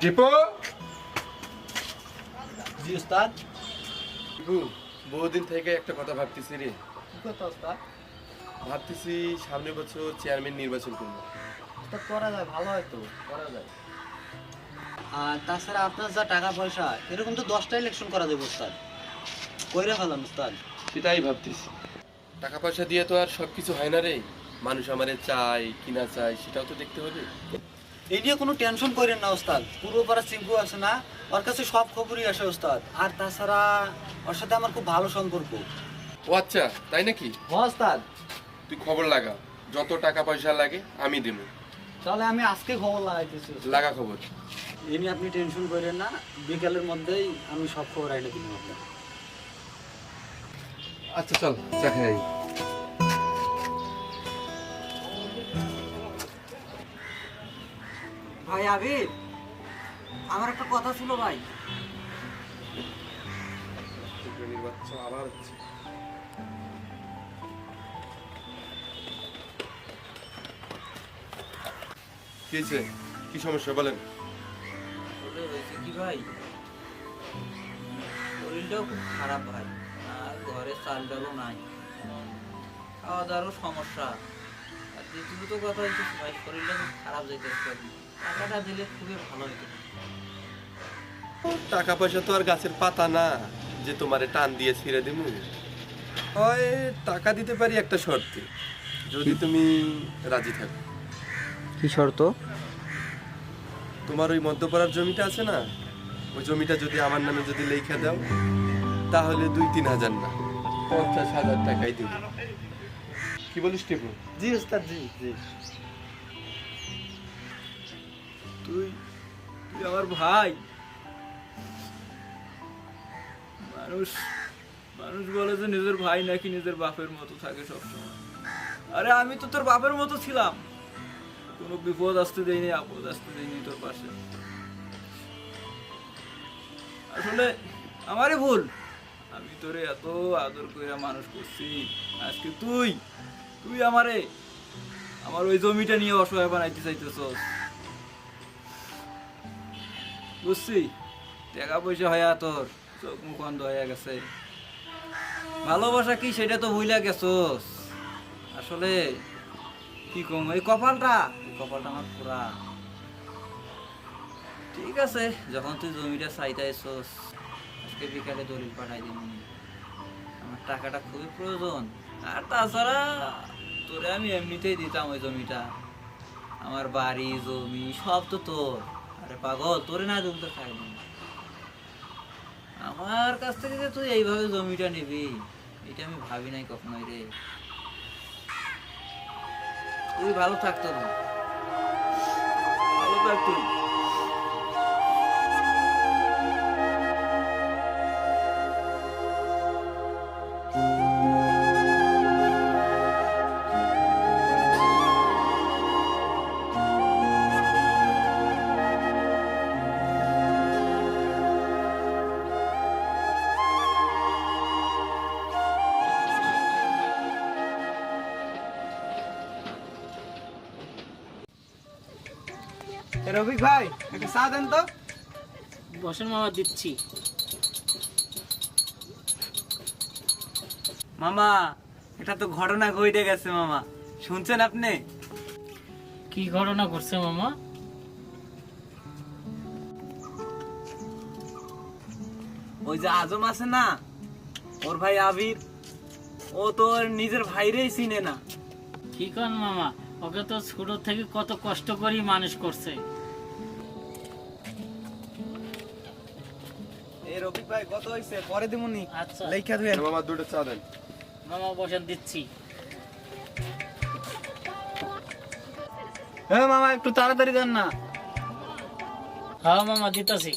টিপু জি উস্তাদ। টিপু বহুদিন থেকে একটা কথা ভাবতেছি রে। কি করতে উস্তাদ? ভাবতেছি সামনের বছর চেয়ারম্যান নির্বাচন করব। উস্তাদ করা যায় ভালো হয় তো করা যায়। আর তাছাড়া আপনার যা টাকা পয়সা এরকম তো দশটা ইলেকশন করা যাবে উস্তাদ। কইরা ফেলাম উস্তাদ। সেটাই ভাবতেছি। টাকা পয়সা দিয়ে তো আর সব কিছু হয় না রে। মানুষ আমারে চাই কিনা চাই সেটাও তো দেখতে হবে। এই নিয়ে কোনো টেনশন করেন না ওস্তাদ। পুরো পাড়া চিঙ্কু আছে না ওর কাছে সব খবরই আসে ওস্তাদ। আর তাছাড়া ওর সাথে আমার খুব ভালো সম্পর্ক। ও আচ্ছা তাই নাকি? ওস্তাদ। তুই খবর লাগা। যত টাকা পয়সা লাগে আমি দেবো। তাহলে আমি আজকে খবর লাগাইতেছি লাগা খবর। এই নিয়ে আপনি টেনশন করেন না বিকালের মধ্যেই আমি সব খবর আইনে দিব আপনার আচ্ছা চল চা খাই। ভাই আবির আমার একটা কথা ছিল ভাই। বাচ্চা আবার হচ্ছে। কি কি সমস্যা বলেন? ওটা হয়েছে কি ভাই শরীরটাও খুব খারাপ ভাই আর ঘরে চাল ডালও নাই। খাওয়া দাওয়ারও সমস্যা। আর কথা হচ্ছে ভাই শরীরটা খুব খারাপ যাইতেছে টাকাটা দিলে খুবই ভালো হতো টাকা পয়সা তো আর গাছের পাতা না যে তোমারে টান দিয়ে ছিঁড়ে দিমু। হয় টাকা দিতে পারি একটা শর্তে যদি তুমি রাজি থাকো। কি শর্ত? তোমার ওই মধ্যপাড়ার জমিটা আছে না ওই জমিটা যদি আমার নামে যদি লেখা দাও তাহলে দুই তিন হাজার না পঞ্চাশ হাজার টাকাই দিব। কি বলিস টিপু? জি উস্তাদ জি জি। আমার ভাই। মানুষ মানুষ বলে যে নিজের ভাই নাকি নিজের বাপের মতো থাকে সবসময়। আরে আমি তো তোর বাপের মতো ছিলাম। কোনো বিপদ আসতে দেয়নি, আপদ আসতে দেয়নি তোর পাশে। আসলে আমারই ভুল। আমি তোরে এত আদর করে মানুষ করছি। আজকে তুই তুই আমারে আমার ওই জমিটা নিয়ে অসহায় বানাইতে চাইতেছস। বুঝছি? টাকা পয়সা হয়া তোর চোখ মুখ অন্ধ হয়ে গেছে। ভালোবাসা কি সেটা তো ভুইলা গেছস। আসলে কি কম? এই কপালটা? কপালটা আমার পুরা। ঠিক আছে, যখন তুই জমিটা চাইতাইছস আজকে বিকালে দলিল পাঠাই দিন আমার টাকাটা খুবই প্রয়োজন। আর তাছাড়া তোরে আমি এমনিতেই দিতাম ওই জমিটা। আমার বাড়ি, জমি, সব তো তোর। আরে পাগল, তোরে না জমি তো খাই আমার কাছ থেকে যে তুই এইভাবে জমিটা নিবি, এটা আমি ভাবি নাই কখনোই রে। তুই ভালো থাকতো না। ভালো থাক রবিক ভাই একটা চা দেন তো। বসেন মামা দিচ্ছি। মামা এটা তো ঘটনা ঘটে গেছে মামা। শুনছেন আপনি? কি ঘটনা করছে মামা? ওই যে আজম আছে না ওর ভাই আবির ও তো ওর নিজের ভাইরেই চিনে না। কি কন মামা? ওকে তো ছোট থেকে কত কষ্ট করেই মানুষ করছে। এই রবিক ভাই কত হইছে? পরে দিমুনি। আচ্ছা। লেখা ধুয়েন। মামা দুটো চা দেন। মামা বসেন দিচ্ছি। হ্যাঁ মামা একটু তাড়াতাড়ি দেন না। হ্যাঁ মামা দিতেছি।